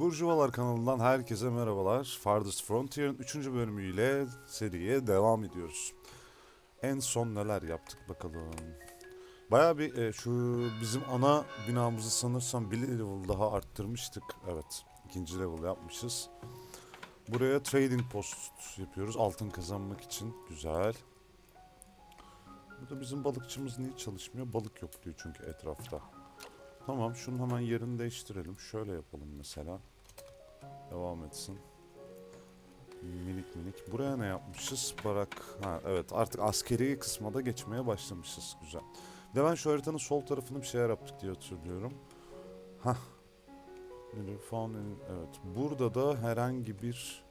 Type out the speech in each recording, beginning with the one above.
Burjuvalar kanalından herkese merhabalar. Farthest Frontier'ın 3. bölümüyle seriye devam ediyoruz. En son neler yaptık bakalım. Baya bir e, şu bizim ana binamızı sanırsam bir level daha arttırmıştık. Evet ikinci level yapmışız. Buraya trading post yapıyoruz altın kazanmak için. Güzel. Burada bizim balıkçımız niye çalışmıyor? Balık yok diyor çünkü etrafta. Tamam şunun hemen yerini değiştirelim. Şöyle yapalım mesela. Devam etsin. Minik minik. Buraya ne yapmışız? Barak. Ha evet artık askeri kısma da geçmeye başlamışız. Güzel. Bir De ben şu haritanın sol tarafını bir şeyler yaptık diye hatırlıyorum. Hah. Evet. Burada da herhangi bir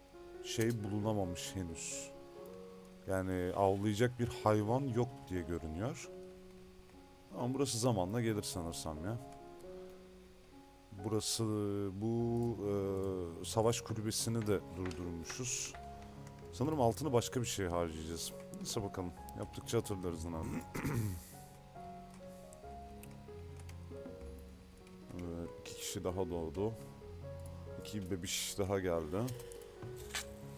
şey bulunamamış henüz. Yani avlayacak bir hayvan yok diye görünüyor. Ama burası zamanla gelir sanırsam ya. Burası bu e, savaş kulübesini de durdurmuşuz. Sanırım altını başka bir şeye harcayacağız. Neyse bakalım. Yaptıkça hatırlarız lan. Evet, iki kişi daha doğdu. İki bebiş daha geldi.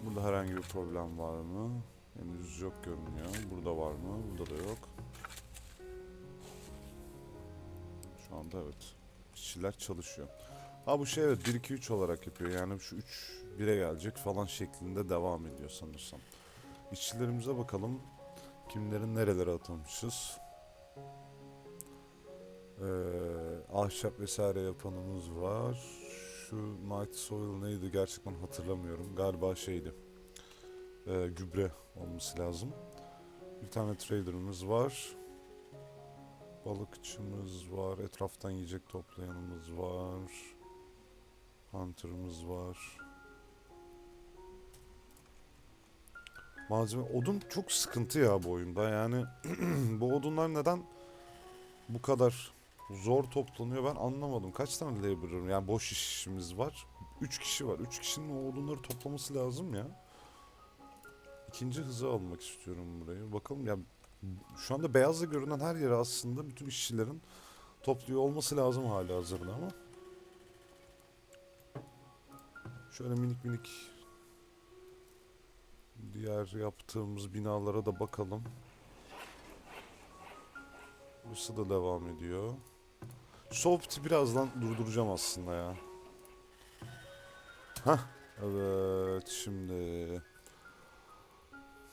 Burada herhangi bir problem var mı? Henüz yok görünüyor. Burada var mı? Burada da yok. Şu anda evet. İşçiler çalışıyor. Ha bu şey evet 1-2-3 olarak yapıyor. Yani şu 3 1'e gelecek falan şeklinde devam ediyor sanırsam. İşçilerimize bakalım. Kimlerin nerelere atamışız. Ee, ahşap vesaire yapanımız var. Şu Night Soil neydi gerçekten hatırlamıyorum. Galiba şeydi. Ee, gübre olması lazım. Bir tane trader'ımız var. Balıkçımız var. Etraftan yiyecek toplayanımız var. Hunter'ımız var. Malzeme odun çok sıkıntı ya bu oyunda. Yani bu odunlar neden bu kadar zor toplanıyor ben anlamadım. Kaç tane labor'ım yani boş işimiz var. 3 kişi var. 3 kişinin o odunları toplaması lazım ya. İkinci hızı almak istiyorum burayı. Bakalım ya şu anda beyazla görünen her yere aslında bütün işçilerin topluyor olması lazım hali hazırda ama. Şöyle minik minik diğer yaptığımız binalara da bakalım. Burası da devam ediyor. Soft'i birazdan durduracağım aslında ya. Hah evet şimdi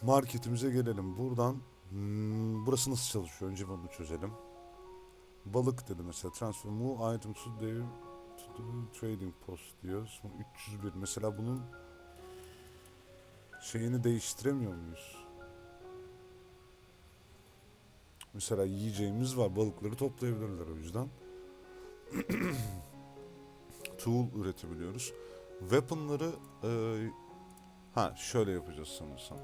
marketimize gelelim. Buradan hmm, burası nasıl çalışıyor? Önce bunu çözelim. Balık dedi mesela. Transfer move item to the, to the trading post diyor. Sonra 301. Mesela bunun şeyini değiştiremiyor muyuz? Mesela yiyeceğimiz var. Balıkları toplayabilirler o yüzden. Tool üretebiliyoruz. Weapon'ları e, ha şöyle yapacağız sanırsam.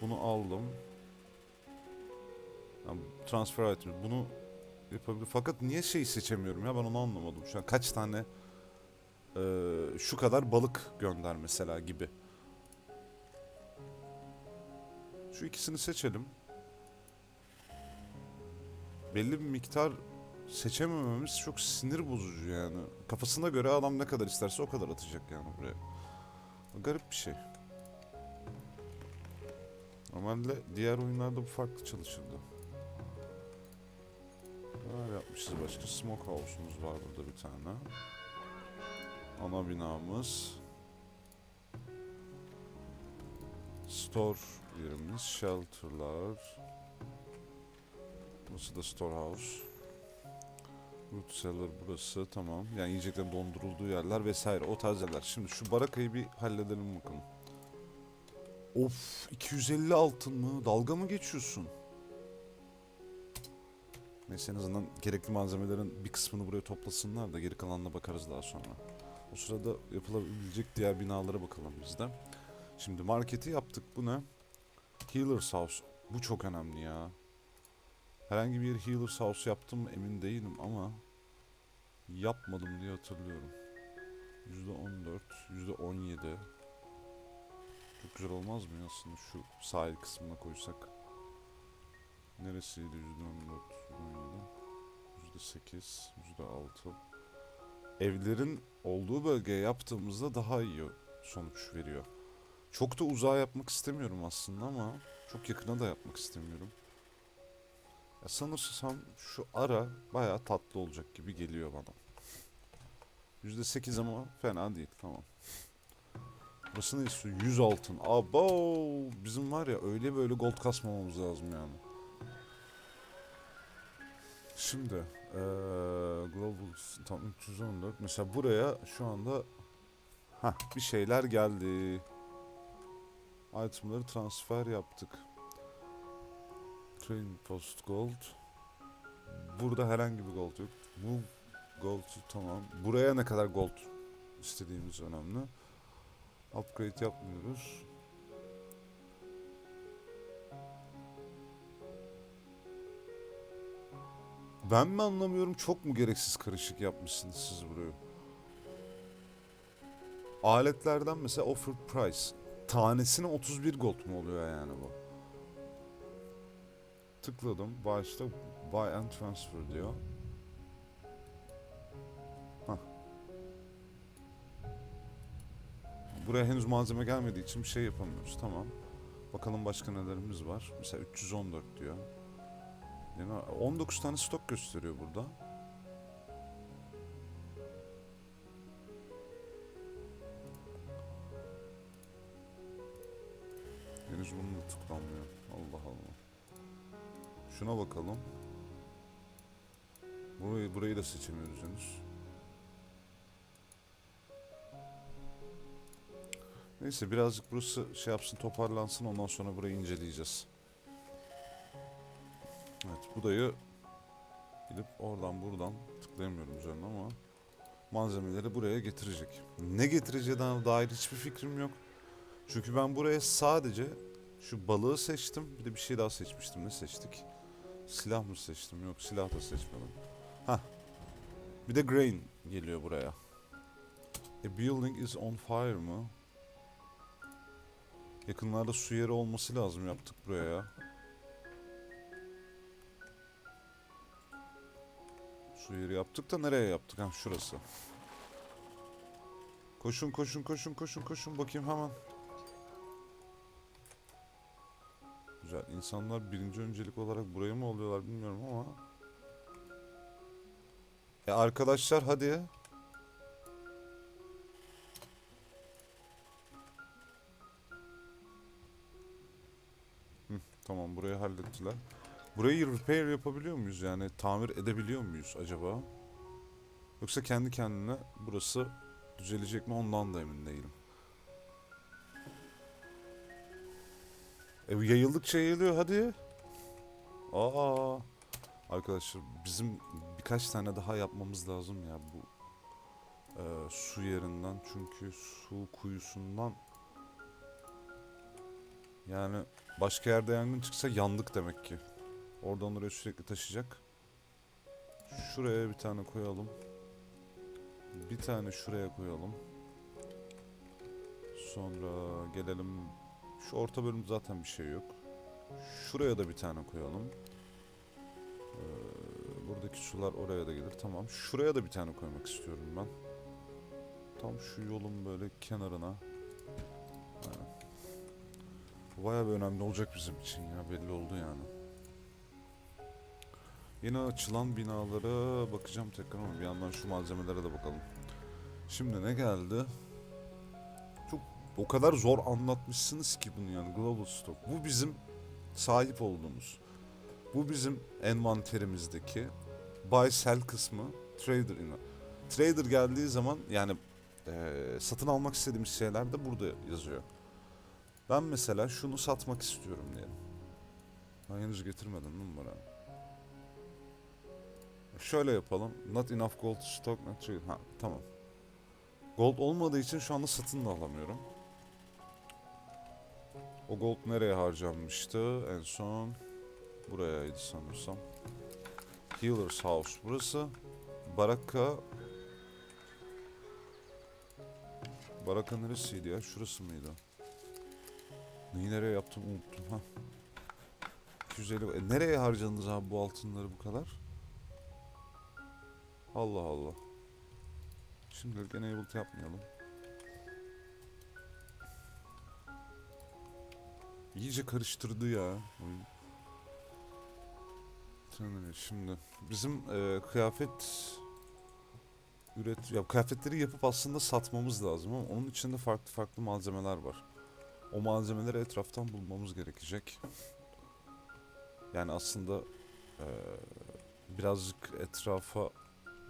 Bunu aldım. Transfer item. Bunu yapabilir. Fakat niye şeyi seçemiyorum ya ben onu anlamadım. Şu an kaç tane e, şu kadar balık gönder mesela gibi. Şu ikisini seçelim. Belli bir miktar seçemememiz çok sinir bozucu yani. Kafasına göre adam ne kadar isterse o kadar atacak yani buraya. Garip bir şey. Normalde diğer oyunlarda bu farklı çalışırdı. Neler yapmışız başka? Smoke house'umuz var burada bir tane. Ana binamız. Store yerimiz, shelter'lar. Burası da storehouse. Root cellar burası tamam. Yani yiyeceklerin dondurulduğu yerler vesaire o tarz yerler. Şimdi şu barakayı bir halledelim bakalım. Of 250 altın mı? Dalga mı geçiyorsun? Neyse en azından gerekli malzemelerin bir kısmını buraya toplasınlar da geri kalanına bakarız daha sonra. O sırada yapılabilecek diğer binalara bakalım biz de. Şimdi marketi yaptık. Bu ne? Healer's House. Bu çok önemli ya. Herhangi bir Healer's House yaptım mı emin değilim ama yapmadım diye hatırlıyorum. %14, %17. Çok güzel olmaz mı aslında şu sahil kısmına koysak? Neresiydi %14, %17, %8, %6. evlerin olduğu bölgeye yaptığımızda daha iyi sonuç veriyor. Çok da uzağa yapmak istemiyorum aslında ama çok yakına da yapmak istemiyorum. Ya sanırsam şu ara bayağı tatlı olacak gibi geliyor bana. %8 ama fena değil tamam. Burası ne istiyor? 100 altın. Abo bizim var ya öyle böyle gold kasmamamız lazım yani. Şimdi eee Global tam 314 mesela buraya şu anda ha bir şeyler geldi. Itemları transfer yaptık. Train post gold. Burada herhangi bir gold yok. Bu gold tamam. Buraya ne kadar gold istediğimiz önemli. Upgrade yapmıyoruz. Ben mi anlamıyorum çok mu gereksiz karışık yapmışsınız siz burayı? Aletlerden mesela offer price. Tanesine 31 gold mu oluyor yani bu? Tıkladım. Başta buy and transfer diyor. Buraya henüz malzeme gelmediği için bir şey yapamıyoruz. Tamam. Bakalım başka nelerimiz var. Mesela 314 diyor. Yani 19 tane stok gösteriyor burada. Henüz bunun da tıklanmıyor. Allah Allah. Şuna bakalım. Burayı, burayı da seçemiyoruz henüz. Neyse birazcık burası şey yapsın toparlansın ondan sonra burayı inceleyeceğiz. Evet burayı gidip oradan buradan tıklayamıyorum üzerine ama malzemeleri buraya getirecek. Ne getireceğine dair hiçbir fikrim yok. Çünkü ben buraya sadece şu balığı seçtim. Bir de bir şey daha seçmiştim. Ne seçtik? Silah mı seçtim? Yok silah da seçmedim. Hah. Bir de grain geliyor buraya. A building is on fire mı? Yakınlarda su yeri olması lazım yaptık buraya Su yeri yaptık da nereye yaptık? Ha şurası. Koşun koşun koşun koşun koşun bakayım hemen. Güzel. İnsanlar birinci öncelik olarak burayı mı oluyorlar bilmiyorum ama. E arkadaşlar hadi. Hı, tamam burayı hallettiler. Burayı repair yapabiliyor muyuz yani tamir edebiliyor muyuz acaba? Yoksa kendi kendine burası düzelecek mi ondan da emin değilim. E yayıldıkça yayılıyor hadi. Aa. Arkadaşlar bizim birkaç tane daha yapmamız lazım ya bu e, su yerinden çünkü su kuyusundan yani başka yerde yangın çıksa yandık demek ki. Oradan oraya sürekli taşıyacak. Şuraya bir tane koyalım. Bir tane şuraya koyalım. Sonra gelelim. Şu orta bölüm zaten bir şey yok. Şuraya da bir tane koyalım. Ee, buradaki sular oraya da gelir. Tamam. Şuraya da bir tane koymak istiyorum ben. Tam şu yolun böyle kenarına. Aynen. Bayağı bir önemli olacak bizim için ya. Belli oldu yani. Yeni açılan binalara bakacağım tekrar ama bir yandan şu malzemelere de bakalım. Şimdi ne geldi? Çok o kadar zor anlatmışsınız ki bunu yani Global Stock. Bu bizim sahip olduğumuz. Bu bizim envanterimizdeki buy sell kısmı trader ina. Trader geldiği zaman yani eee, satın almak istediğimiz şeyler de burada yazıyor. Ben mesela şunu satmak istiyorum diyelim. Ben henüz getirmedim değil mi bana? Şöyle yapalım. Not enough gold to stock not trade. Ha tamam. Gold olmadığı için şu anda satın da alamıyorum. O gold nereye harcanmıştı? En son burayaydı sanırsam. Healer's House burası. Baraka Baraka neresiydi ya? Şurası mıydı? Neyi nereye yaptım unuttum ha. 250 e, nereye harcadınız abi bu altınları bu kadar? Allah Allah. Şimdilik enabled yapmayalım. İyice karıştırdı ya Şimdi bizim e, kıyafet üret ya kıyafetleri yapıp aslında satmamız lazım ama onun içinde farklı farklı malzemeler var. O malzemeleri etraftan bulmamız gerekecek. Yani aslında e, birazcık etrafa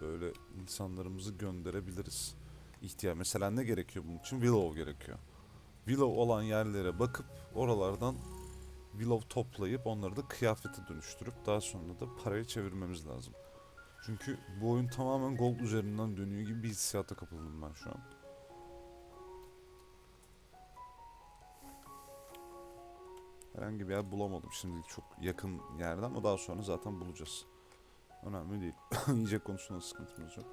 böyle insanlarımızı gönderebiliriz. İhtiyaç. Mesela ne gerekiyor bunun için? Willow gerekiyor. Willow olan yerlere bakıp oralardan Willow toplayıp onları da kıyafete dönüştürüp daha sonra da paraya çevirmemiz lazım. Çünkü bu oyun tamamen gold üzerinden dönüyor gibi bir hissiyata kapıldım ben şu an. Herhangi bir yer bulamadım şimdilik çok yakın yerde ama daha sonra zaten bulacağız. Önemli değil. Yiyecek konusunda sıkıntımız yok.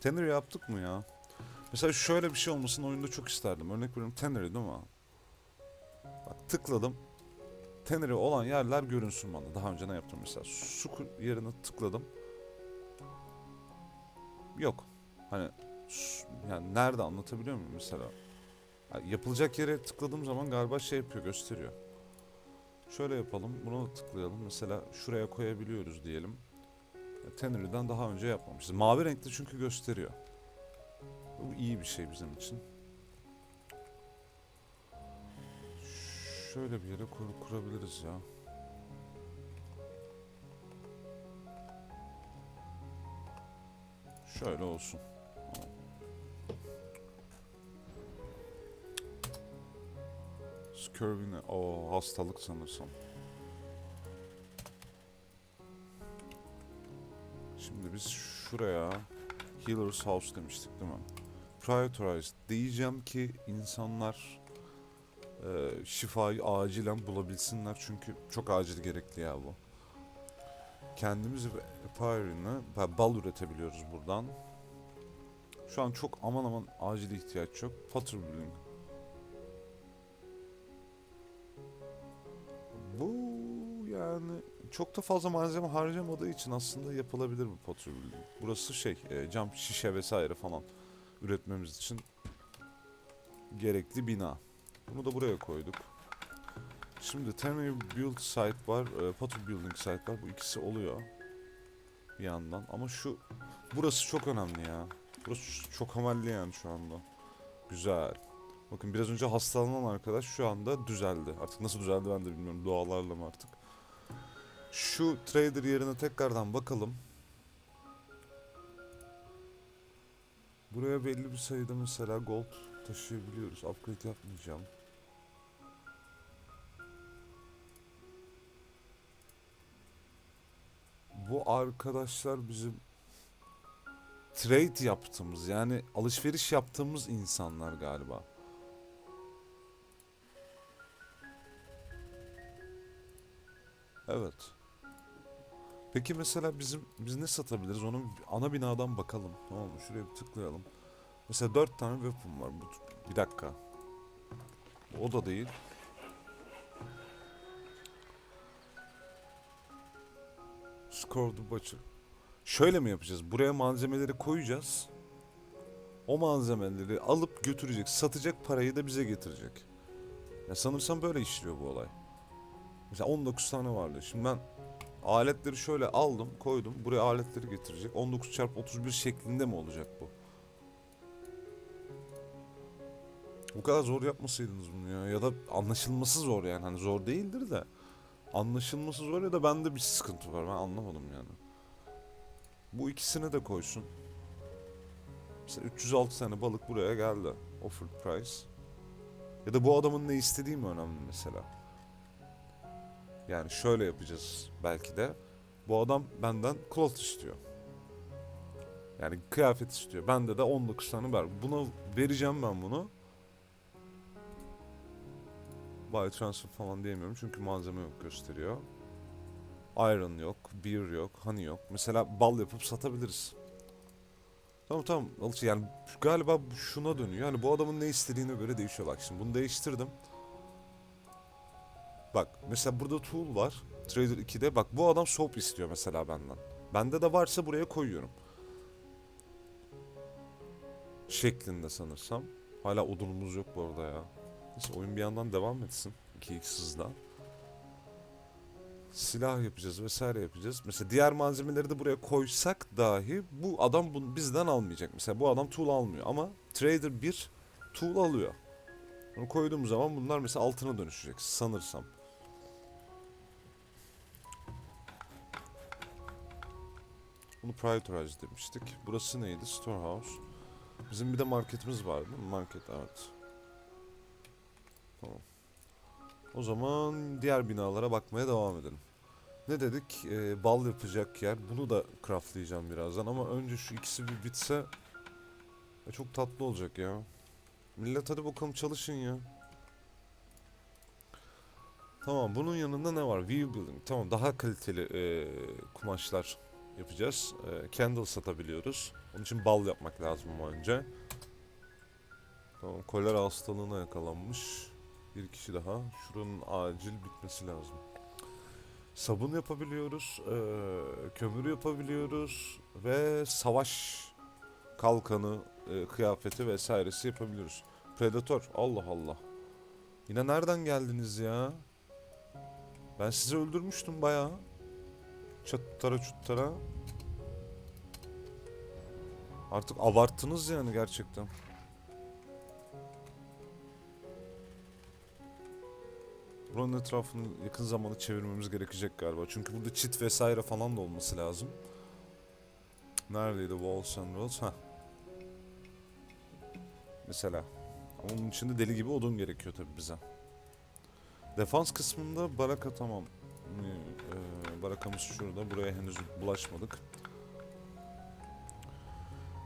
Tannery yaptık mı ya? Mesela şöyle bir şey olmasını oyunda çok isterdim. Örnek veriyorum Tannery değil mi? Bak tıkladım. Tannery olan yerler görünsün bana. Daha önce ne yaptım mesela? Su yerine tıkladım. Yok. Hani yani nerede anlatabiliyor muyum mesela? Ha, yapılacak yere tıkladığım zaman galiba şey yapıyor, gösteriyor. Şöyle yapalım. Buna tıklayalım. Mesela şuraya koyabiliyoruz diyelim. Tannery'den daha önce yapmamışız. Mavi renkli çünkü gösteriyor. Bu iyi bir şey bizim için. Şöyle bir yere kur- kurabiliriz ya. Şöyle olsun. Scurvy ne? O hastalık sanırsam. Şimdi biz şuraya Healer's House demiştik değil mi? Prioritize diyeceğim ki insanlar e, şifayı acilen bulabilsinler çünkü çok acil gerekli ya bu. Kendimiz ve Epire'ine bal üretebiliyoruz buradan. Şu an çok aman aman acil ihtiyaç yok. Potter Building. Bu yani çok da fazla malzeme harcamadığı için aslında yapılabilir bu Potter Building. Burası şey e, cam şişe vesaire falan üretmemiz için gerekli bina. Bunu da buraya koyduk. Şimdi Tenry Build Site var, e, Potter Building Site var. Bu ikisi oluyor bir yandan. Ama şu burası çok önemli ya. Burası çok amelli yani şu anda. Güzel. Bakın biraz önce hastalanan arkadaş şu anda düzeldi. Artık nasıl düzeldi ben de bilmiyorum. Dualarla mı artık. Şu trader yerine tekrardan bakalım. Buraya belli bir sayıda mesela gold taşıyabiliyoruz. Upgrade yapmayacağım. Bu arkadaşlar bizim trade yaptığımız yani alışveriş yaptığımız insanlar galiba. Evet. Peki mesela bizim biz ne satabiliriz? Onun ana binadan bakalım. Tamam mı? Şuraya bir tıklayalım. Mesela dört tane weapon var. Bir dakika. O da değil. Score the butcher. Şöyle mi yapacağız? Buraya malzemeleri koyacağız. O malzemeleri alıp götürecek, satacak parayı da bize getirecek. Ya sanırsam böyle işliyor bu olay. Mesela 19 tane vardı. Şimdi ben aletleri şöyle aldım, koydum. Buraya aletleri getirecek. 19 çarpı 31 şeklinde mi olacak bu? Bu kadar zor yapmasaydınız bunu ya. Ya da anlaşılması zor yani. Hani zor değildir de. Anlaşılması zor ya da bende bir sıkıntı var. Ben anlamadım yani. Bu ikisini de koysun. Mesela 306 tane balık buraya geldi. Offered price. Ya da bu adamın ne istediği mi önemli mesela. Yani şöyle yapacağız belki de. Bu adam benden cloth istiyor. Yani kıyafet istiyor. Bende de 19 tane var. Buna vereceğim ben bunu. Buy transfer falan diyemiyorum çünkü malzeme yok gösteriyor. Iron yok, beer yok, honey yok. Mesela bal yapıp satabiliriz. Tamam tamam yani galiba şuna dönüyor. Yani bu adamın ne istediğine göre değişiyor. Bak şimdi bunu değiştirdim. Bak mesela burada tool var. Trader 2'de bak bu adam soap istiyor mesela benden. Bende de varsa buraya koyuyorum. şeklinde sanırsam. Hala odunumuz yok bu arada ya. Neyse oyun bir yandan devam etsin. 2x hızla. Silah yapacağız vesaire yapacağız. Mesela diğer malzemeleri de buraya koysak dahi bu adam bunu bizden almayacak. Mesela bu adam tool almıyor ama trader bir tool alıyor. Onu koyduğum zaman bunlar mesela altına dönüşecek sanırsam. Bunu prioritize demiştik. Burası neydi? Storehouse. Bizim bir de marketimiz var değil mi? Market evet. Tamam. O zaman diğer binalara bakmaya devam edelim. Ne dedik? Ee, bal yapacak yer. Bunu da craftlayacağım birazdan ama önce şu ikisi bir bitse e, çok tatlı olacak ya. Millet hadi bakalım çalışın ya. Tamam bunun yanında ne var? View building. Tamam daha kaliteli e, kumaşlar yapacağız. E, candle satabiliyoruz. Onun için bal yapmak lazım ama önce. Tamam kolera hastalığına yakalanmış. Bir kişi daha. Şuranın acil bitmesi lazım. Sabun yapabiliyoruz. e, kömür yapabiliyoruz. Ve savaş kalkanı, e, kıyafeti vesairesi yapabiliyoruz. Predator. Allah Allah. Yine nereden geldiniz ya? Ben sizi öldürmüştüm bayağı. Çattara çuttara. Artık abarttınız yani gerçekten. Buranın etrafını yakın zamanda çevirmemiz gerekecek galiba. Çünkü burada çit vesaire falan da olması lazım. Neredeydi Walls and Roads? Ha. Mesela. Ama onun için de deli gibi odun gerekiyor tabii bize. Defans kısmında baraka tamam. Ee, barakamız şurada. Buraya henüz bulaşmadık.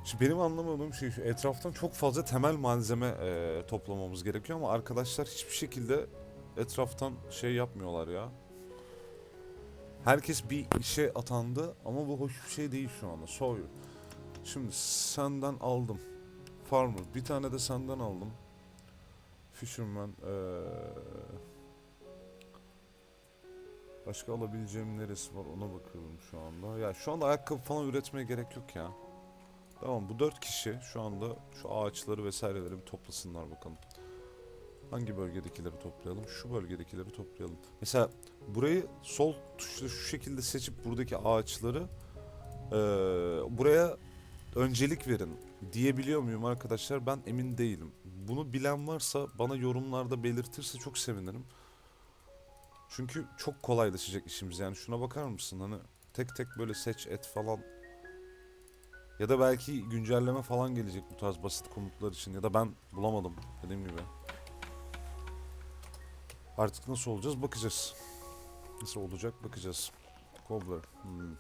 Şimdi benim anlamadığım şey şu. Etraftan çok fazla temel malzeme e, toplamamız gerekiyor ama arkadaşlar hiçbir şekilde etraftan şey yapmıyorlar ya. Herkes bir işe atandı ama bu hoş bir şey değil şu anda. Sawyer. Şimdi senden aldım. Farmer. Bir tane de senden aldım. Fisherman. Ee, başka alabileceğim neresi var ona bakıyorum şu anda. Ya şu anda ayakkabı falan üretmeye gerek yok ya. Tamam bu dört kişi şu anda şu ağaçları vesaireleri bir toplasınlar bakalım. Hangi bölgedekileri toplayalım? Şu bölgedekileri toplayalım. Mesela burayı sol tuşla şu şekilde seçip buradaki ağaçları eee, buraya öncelik verin diyebiliyor muyum arkadaşlar? Ben emin değilim. Bunu bilen varsa bana yorumlarda belirtirse çok sevinirim. Çünkü çok kolaylaşacak işimiz. Yani şuna bakar mısın? Hani tek tek böyle seç et falan. Ya da belki güncelleme falan gelecek bu tarz basit komutlar için. Ya da ben bulamadım dediğim gibi. Artık nasıl olacağız bakacağız. Nasıl olacak bakacağız. Cobbler. Hmm.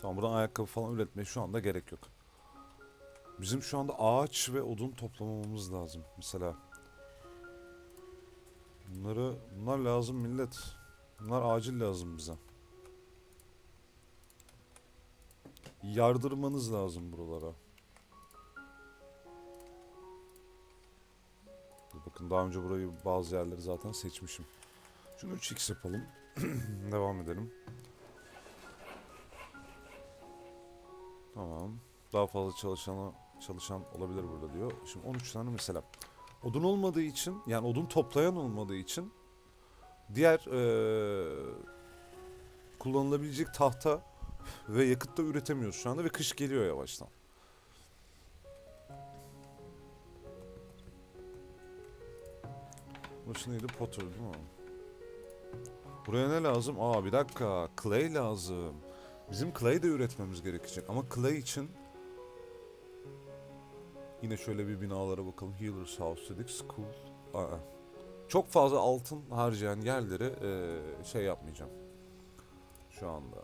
Tamam buradan ayakkabı falan üretmeye şu anda gerek yok. Bizim şu anda ağaç ve odun toplamamız lazım. Mesela. Bunları, bunlar lazım millet. Bunlar acil lazım bize. Yardırmanız lazım buralara. Bakın daha önce burayı bazı yerleri zaten seçmişim. Şunu 3x yapalım. Devam edelim. Tamam. Daha fazla çalışana çalışan olabilir burada diyor. Şimdi 13 tane mesela. Odun olmadığı için yani odun toplayan olmadığı için diğer eee, kullanılabilecek tahta ve yakıt da üretemiyoruz şu anda ve kış geliyor yavaştan. Burası neydi? Potter değil mi? Buraya ne lazım? Aa bir dakika. Clay lazım. Bizim clay de üretmemiz gerekecek. Ama clay için yine şöyle bir binalara bakalım. Healer's House dedik. School. Aa. Çok fazla altın harcayan yerleri eee, şey yapmayacağım. Şu anda.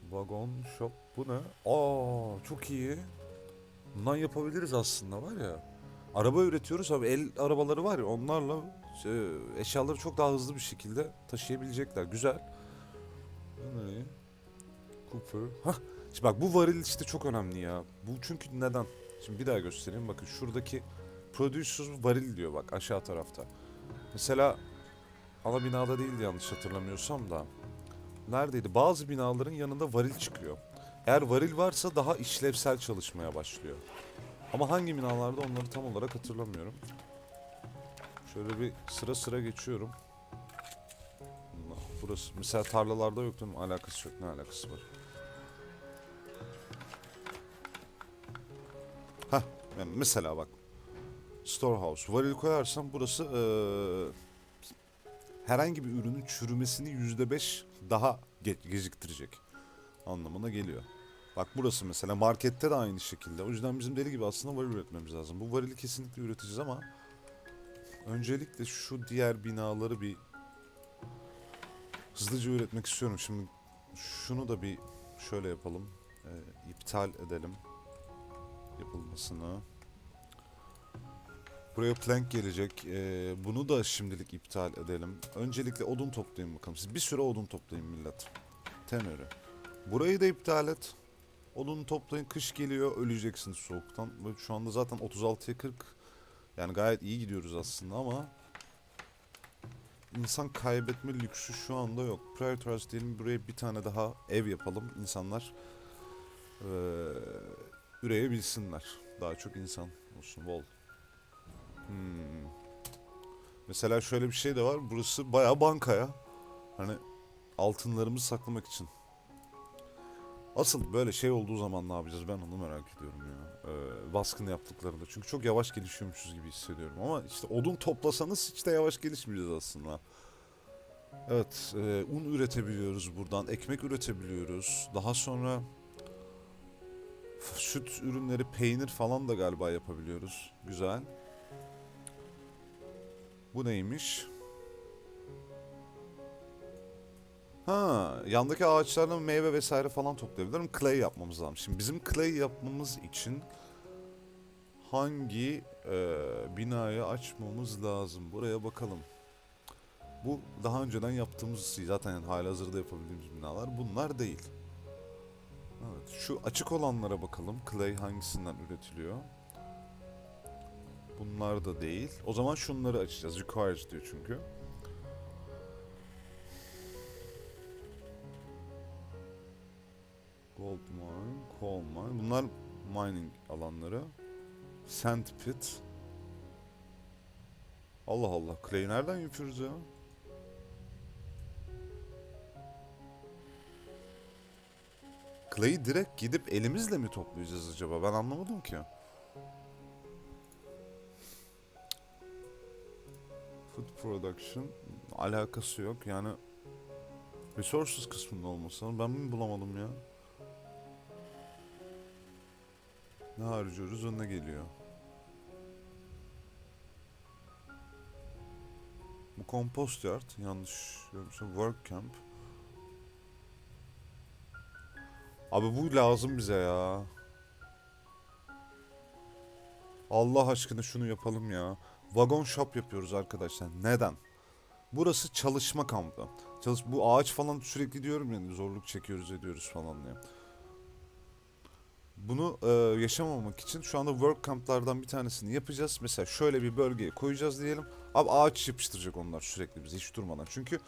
Wagon shop bu ne? Aa çok iyi. Bundan yapabiliriz aslında var ya. Araba üretiyoruz abi el arabaları var ya onlarla e, eşyaları çok daha hızlı bir şekilde taşıyabilecekler. Güzel. Cooper. Hah. Şimdi bak bu varil işte çok önemli ya. Bu çünkü neden? Şimdi bir daha göstereyim. Bakın şuradaki producer varil diyor bak aşağı tarafta. Mesela ana binada değildi yanlış hatırlamıyorsam da. Neredeydi? Bazı binaların yanında varil çıkıyor. Eğer varil varsa daha işlevsel çalışmaya başlıyor. Ama hangi binalarda onları tam olarak hatırlamıyorum. Şöyle bir sıra sıra geçiyorum. Burası mesela tarlalarda yok değil mi? Alakası yok. Ne alakası var? Yani mesela bak. Storehouse. Varil koyarsam burası eee, herhangi bir ürünün çürümesini %5 daha ge- geciktirecek anlamına geliyor. Bak burası mesela markette de aynı şekilde. O yüzden bizim deli gibi aslında varil üretmemiz lazım. Bu varili kesinlikle üreteceğiz ama öncelikle şu diğer binaları bir hızlıca üretmek istiyorum. Şimdi şunu da bir şöyle yapalım. Ee, iptal edelim yapılmasını. Buraya plank gelecek. Ee, bunu da şimdilik iptal edelim. Öncelikle odun toplayın bakalım. Siz bir süre odun toplayın millet. Tenörü. Burayı da iptal et. Odun toplayın. Kış geliyor. Öleceksiniz soğuktan. Şu anda zaten 36'ya 40. Yani gayet iyi gidiyoruz aslında ama insan kaybetme lüksü şu anda yok. Prioritize diyelim buraya bir tane daha ev yapalım. İnsanlar eee üreyebilsinler. Daha çok insan olsun. Bol. Hmm. Mesela şöyle bir şey de var. Burası bayağı bankaya. Hani altınlarımızı saklamak için. Asıl böyle şey olduğu zaman ne yapacağız ben onu merak ediyorum ya. Ee, baskın yaptıklarında. Çünkü çok yavaş gelişiyormuşuz gibi hissediyorum. Ama işte odun toplasanız hiç de yavaş gelişmeyeceğiz aslında. Evet, e, un üretebiliyoruz buradan, ekmek üretebiliyoruz. Daha sonra süt ürünleri, peynir falan da galiba yapabiliyoruz. Güzel. Bu neymiş? Ha, yandaki ağaçlardan meyve vesaire falan toplayabilirim. Clay yapmamız lazım. Şimdi bizim clay yapmamız için hangi e, binayı açmamız lazım? Buraya bakalım. Bu daha önceden yaptığımız zaten yani halihazırda yapabildiğimiz binalar. Bunlar değil. Evet, şu açık olanlara bakalım. Clay hangisinden üretiliyor? Bunlar da değil. O zaman şunları açacağız. Requires diyor çünkü. Gold mine, coal mine. Bunlar mining alanları. Sand pit. Allah Allah. Clay nereden yapıyoruz ya? Clay'i direkt gidip elimizle mi toplayacağız acaba? Ben anlamadım ki. Food production alakası yok. Yani resources kısmında olması lazım. Ben mi bulamadım ya? Ne harcıyoruz önüne geliyor. Bu compost yard yanlış görmüşüm. Work camp. Abi bu lazım bize ya. Allah aşkına şunu yapalım ya. Vagon shop yapıyoruz arkadaşlar. Neden? Burası çalışma kampı. Çalış bu ağaç falan sürekli diyorum ya zorluk çekiyoruz ediyoruz falan diye. Bunu e, yaşamamak için şu anda work camplardan bir tanesini yapacağız. Mesela şöyle bir bölgeye koyacağız diyelim. Abi ağaç yapıştıracak onlar sürekli bize hiç durmadan. Çünkü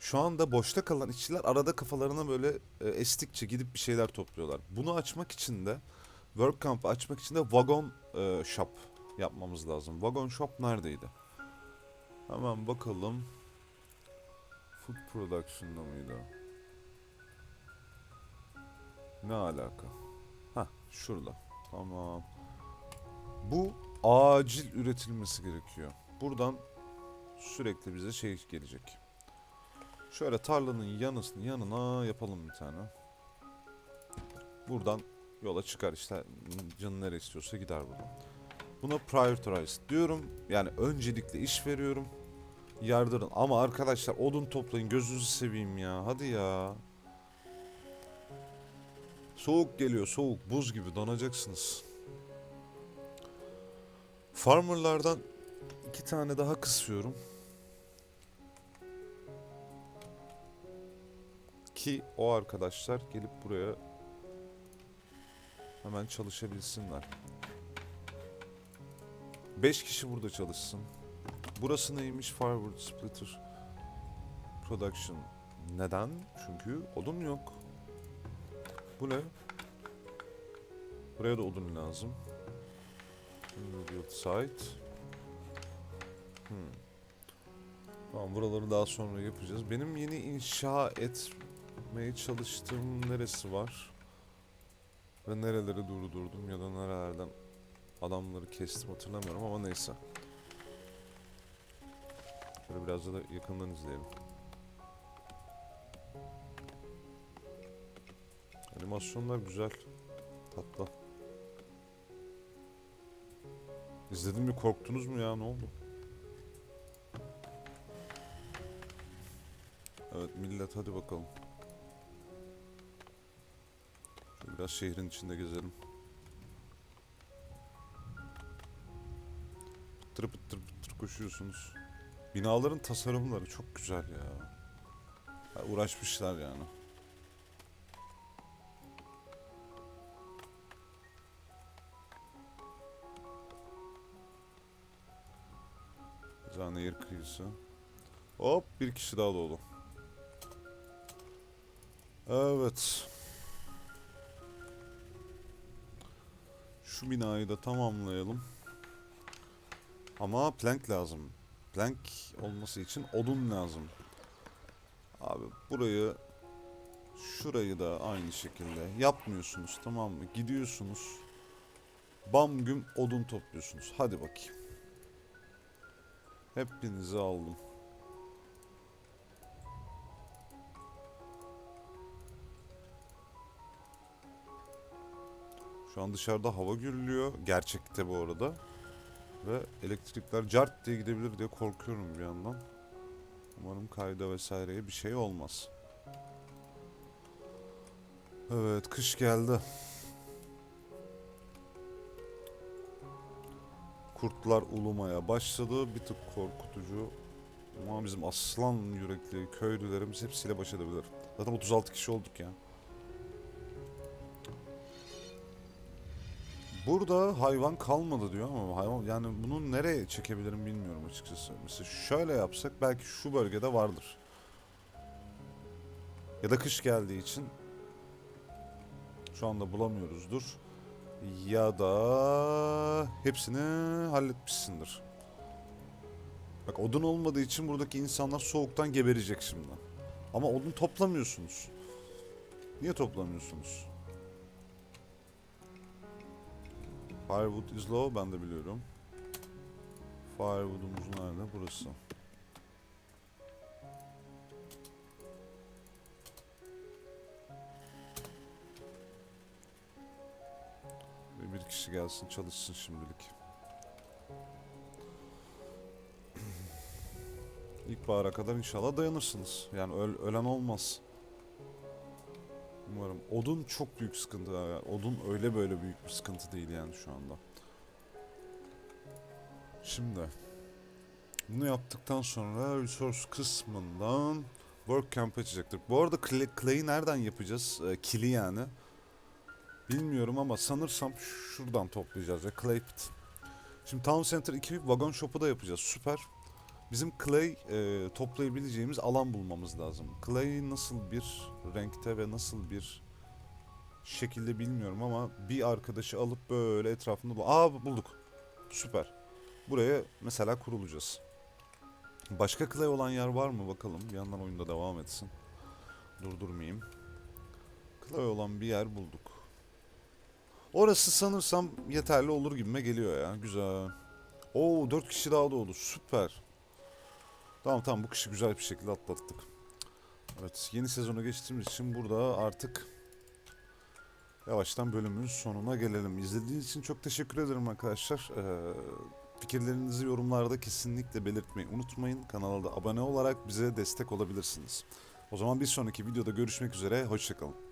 şu anda boşta kalan işçiler arada kafalarına böyle e, estikçe gidip bir şeyler topluyorlar. Bunu açmak için de work camp'ı açmak için de wagon e, shop yapmamız lazım. Wagon shop neredeydi? Hemen bakalım. Food production'da mıydı? Ne alaka? Ha şurada. Tamam. Bu acil üretilmesi gerekiyor. Buradan sürekli bize şey gelecek. Şöyle tarlanın yanısını yanına yapalım bir tane. Buradan yola çıkar işte canı nereye istiyorsa gider buradan. Buna prioritize diyorum. Yani öncelikle iş veriyorum. Yardırın. Ama arkadaşlar odun toplayın gözünüzü seveyim ya. Hadi ya. Soğuk geliyor soğuk. Buz gibi donacaksınız. Farmerlardan iki tane daha kısıyorum. Ki o arkadaşlar gelip buraya hemen çalışabilsinler. 5 kişi burada çalışsın. Burası neymiş? Firewood Splitter Production. Neden? Çünkü odun yok. Bu ne? Buraya da odun lazım. Build site. Hmm. Tamam buraları daha sonra yapacağız. Benim yeni inşa etmeye çalıştığım neresi var? Ve nereleri durdurdum ya da nerelerden adamları kestim hatırlamıyorum ama neyse. Böyle biraz da yakından izleyelim. Animasyonlar güzel. Tatlı. İzledin mi korktunuz mu ya ne oldu? Evet millet hadi bakalım. Şöyle biraz şehrin içinde gezelim. Pıttır pıttır pıttır koşuyorsunuz. Binaların tasarımları çok güzel ya. ya uğraşmışlar yani. Zanehir kıyısı. Hop bir kişi daha doğdu. Evet. Şu binayı da tamamlayalım. Ama plank lazım. Plank olması için odun lazım. Abi burayı şurayı da aynı şekilde yapmıyorsunuz tamam mı? Gidiyorsunuz. Bam güm odun topluyorsunuz. Hadi bakayım. Hepinizi aldım. Şu an dışarıda hava gürlüyor. Gerçekte bu arada. Ve elektrikler cart diye gidebilir diye korkuyorum bir yandan. Umarım kayda vesaireye bir şey olmaz. Evet kış geldi. Kurtlar ulumaya başladı. Bir tık korkutucu. Ama bizim aslan yürekli köylülerimiz hepsiyle baş edebilir. Zaten 36 kişi olduk ya. Burada hayvan kalmadı diyor ama hayvan yani bunu nereye çekebilirim bilmiyorum açıkçası. Mesela şöyle yapsak belki şu bölgede vardır. Ya da kış geldiği için şu anda bulamıyoruzdur. Ya da hepsini halletmişsindir. Bak odun olmadığı için buradaki insanlar soğuktan geberecek şimdi. Ama odun toplamıyorsunuz. Niye toplamıyorsunuz? Firewood is low ben de biliyorum. Firewood'umuz nerede? Burası. Bir kişi gelsin çalışsın şimdilik. İlkbahara kadar inşallah dayanırsınız. Yani öl- ölen olmaz. Umarım. Odun çok büyük sıkıntı. Odun öyle böyle büyük bir sıkıntı değil yani şu anda. Şimdi bunu yaptıktan sonra resource kısmından work camp açacaktır. Bu arada clay, clay'i nereden yapacağız? Ee, kili yani. Bilmiyorum ama sanırsam şuradan toplayacağız ya clay pit. Şimdi Town Center 2 wagon shop'u da yapacağız. Süper. Bizim clay e, toplayabileceğimiz alan bulmamız lazım. Clay nasıl bir renkte ve nasıl bir şekilde bilmiyorum ama bir arkadaşı alıp böyle etrafında... bu- Aa bulduk. Süper. Buraya mesela kurulacağız. Başka clay olan yer var mı bakalım. Bir yandan oyunda devam etsin. Durdurmayayım. Clay olan bir yer bulduk. Orası sanırsam yeterli olur gibime geliyor ya. Güzel. Oo 4 kişi daha doğdu. Süper. Tamam tamam bu kışı güzel bir şekilde atlattık. Evet yeni sezona geçtiğimiz için burada artık yavaştan bölümün sonuna gelelim. İzlediğiniz için çok teşekkür ederim arkadaşlar. Ee, fikirlerinizi yorumlarda kesinlikle belirtmeyi unutmayın. Kanala da abone olarak bize destek olabilirsiniz. O zaman bir sonraki videoda görüşmek üzere. Hoşçakalın.